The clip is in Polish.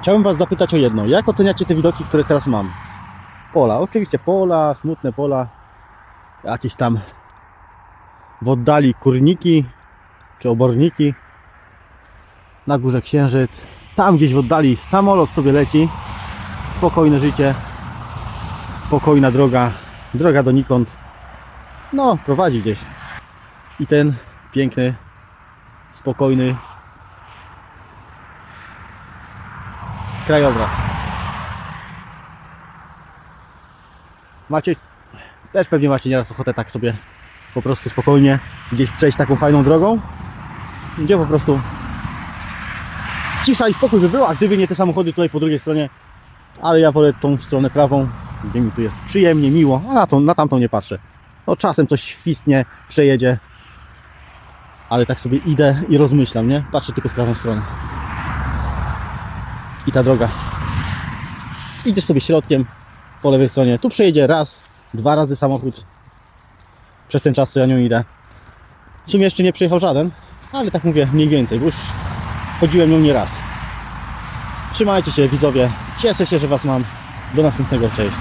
Chciałem Was zapytać o jedno. Jak oceniacie te widoki, które teraz mam? Pola, oczywiście pola, smutne pola, jakieś tam w oddali kurniki czy oborniki. Na górze księżyc. Tam gdzieś w oddali samolot sobie leci. Spokojne życie. Spokojna droga. Droga donikąd. No, prowadzi gdzieś. I ten piękny, spokojny krajobraz. Macie, też pewnie macie nieraz ochotę tak sobie po prostu spokojnie gdzieś przejść taką fajną drogą, gdzie po prostu cisza i spokój by była, gdyby nie te samochody tutaj po drugiej stronie, ale ja wolę tą stronę prawą, gdzie mi tu jest przyjemnie, miło, a na, tą, na tamtą nie patrzę. No czasem coś świstnie, przejedzie, ale tak sobie idę i rozmyślam, nie? Patrzę tylko w prawą stronę. I ta droga. Idziesz sobie środkiem po lewej stronie. Tu przejedzie raz, dwa razy samochód. Przez ten czas, co ja nią idę. W sumie jeszcze nie przejechał żaden, ale tak mówię mniej więcej, bo już chodziłem nią nie raz. Trzymajcie się widzowie. Cieszę się, że Was mam. Do następnego. Cześć.